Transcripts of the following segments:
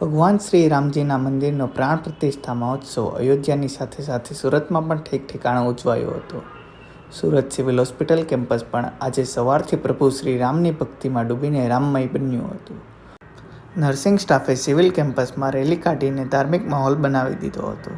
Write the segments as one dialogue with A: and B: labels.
A: ભગવાન શ્રી રામજીના મંદિરનો પ્રાણ પ્રતિષ્ઠા મહોત્સવ અયોધ્યાની સાથે સાથે સુરતમાં પણ ઠેક ઠેકાણે ઉજવાયો હતો. સુરત સિવિલ હોસ્પિટલ કેમ્પસ પણ આજે સવારથી પ્રભુ શ્રી રામની ભક્તિમાં ડૂબીને રામમય બન્યું હતું. નર્સિંગ સ્ટાફે સિવિલ કેમ્પસમાં રેલી કાઢીને ધાર્મિક માહોલ બનાવી દીધો હતો.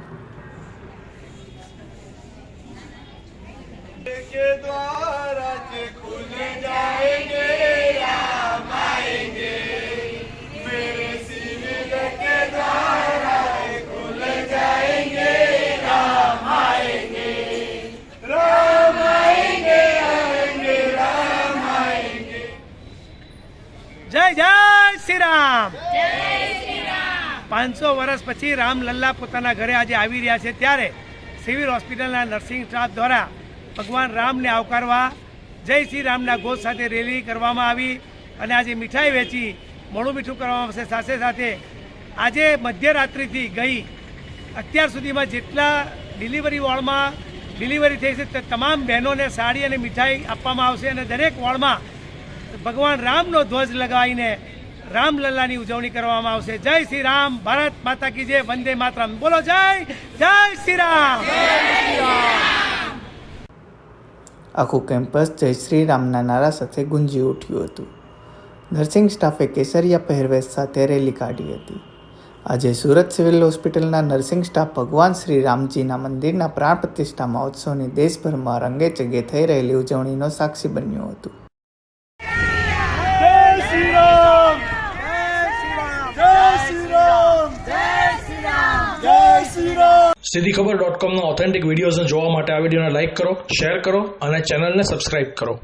B: જય જય શ્રી રામ પાંચસો વર્ષ પછી રામલલ્લા પોતાના ઘરે આજે આવી રહ્યા છે. ત્યારે સિવિલ હોસ્પિટલના નર્સિંગ સ્ટાફ દ્વારા ભગવાન રામને આવકારવા જય શ્રી રામના ગોત સાથે રેલી કરવામાં આવી અને આજે મીઠાઈ વેચી મોડું મીઠું કરવામાં આવશે. સાથે સાથે આજે મધ્યરાત્રિથી ગઈ. અત્યાર સુધીમાં જેટલા ડિલિવરી વોર્ડમાં ડિલિવરી થઈ છે તે તમામ બહેનોને સાડી અને મીઠાઈ આપવામાં આવશે અને દરેક વોર્ડમાં ભગવાન રામનો ધ્વજ લગાવીને રામલલ્લાની ઉજવણી કરવામાં આવશે. જય શ્રી રામ ભારત માતા કી જય વંદે માતરમ. બોલો જય જય શ્રી રામ.
A: આખું કેમ્પસ જય શ્રી રામના નારા સાથે ગુંજી ઉઠ્યું હતું. નર્સિંગ સ્ટાફે કેસરિયા પહેરવેશ સાથે રેલી કાઢી હતી. આજે સુરત સિવિલ હોસ્પિટલના નર્સિંગ સ્ટાફ ભગવાન શ્રી રામજીના મંદિરના પ્રાણ પ્રતિષ્ઠા મહોત્સવની દેશભરમાં રંગે ચગે થઈ રહેલી ઉજવણીનો સાક્ષી બન્યું હતું.
C: સીધી ખબર ડોટ કોમના ઓથેન્ટિક વિડીયોઝને જોવા માટે આ વિડીયોને લાઇક કરો શેર કરો અને ચેનલને સબસ્ક્રાઇબ કરો.